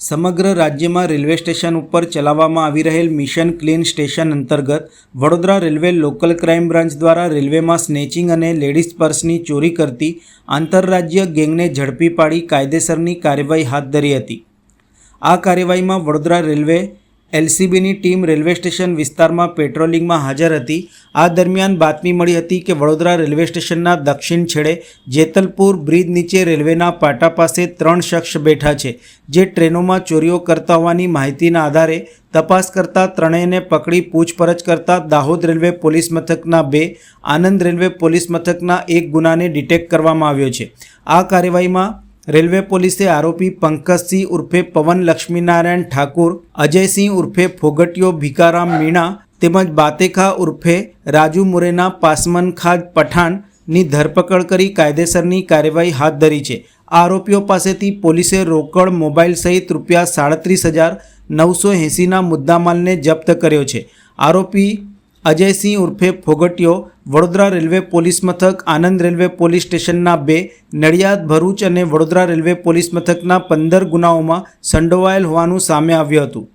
સમગ્ર રાજ્યમાં railway station ઉપર ચલાવવામાં આવી રહેલ મિશન ક્લીન સ્ટેશન અંતર્ગત Vadodara railway local crime branch દ્વારા રેલવેમાં સ્નેચિંગ અને લેડીઝ પર્સની ચોરી કરતી આંતરરાજ્ય ગેંગને ઝડપી પાડી કાયદેસરની કાર્યવાહી હાથ ધરી હતી. આ કાર્યવાહીમાં વડોદરા રેલવે એલસીબીની ટીમ રેલવે સ્ટેશન વિસ્તારમાં પેટ્રોલિંગમાં હાજર હતી. આ દરમિયાન બાતમી મળી હતી કે વડોદરા રેલવે સ્ટેશનના દક્ષિણ છેડે જેતલપુર બ્રિજ નીચે રેલવેના પાટા પાસે ત્રણ શખ્સ બેઠા છે, જે ટ્રેનોમાં ચોરીઓ કરતા હોવાની માહિતીના આધારે તપાસ કરતા ત્રણેયને પકડી પૂછપરછ કરતા દાહોદ રેલવે પોલીસ મથકના બે, આનંદ રેલવે પોલીસ મથકના એક ગુનાને ડિટેક્ટ કરવામાં આવ્યો છે. આ કાર્યવાહીમાં રેલવે પોલીસે આરોપી પંકજસિંહ ઉર્ફે પવન લક્ષ્મીનારાયણ ઠાકુર, અજયસિંહ ઉર્ફે ફોગટિયો ભીકારામ મીણા તેમજ બાતેખા ઉર્ફે રાજુ મુરેના પાસમન ખાન પઠાણની ધરપકડ કરી કાયદેસરની કાર્યવાહી હાથ ધરી છે. આરોપીઓ પાસેથી પોલીસે રોકડ, મોબાઈલ સહિત રૂપિયા સાડત્રીસ હજાર નવસો એંસીના મુદ્દામાલને જપ્ત કર્યો છે. આરોપી અજયસિંહ ઉર્ફે ફોગટીયો વડોદરા રેલવે પોલીસ મથક, આનંદ રેલવે પોલીસ સ્ટેશનના બે, નડિયાદ ભરૂચ અને વડોદરા રેલવે પોલીસ મથકના પંદર ગુનાઓમાં સંડોવાયેલ હોવાનું સામે આવ્યું હતું.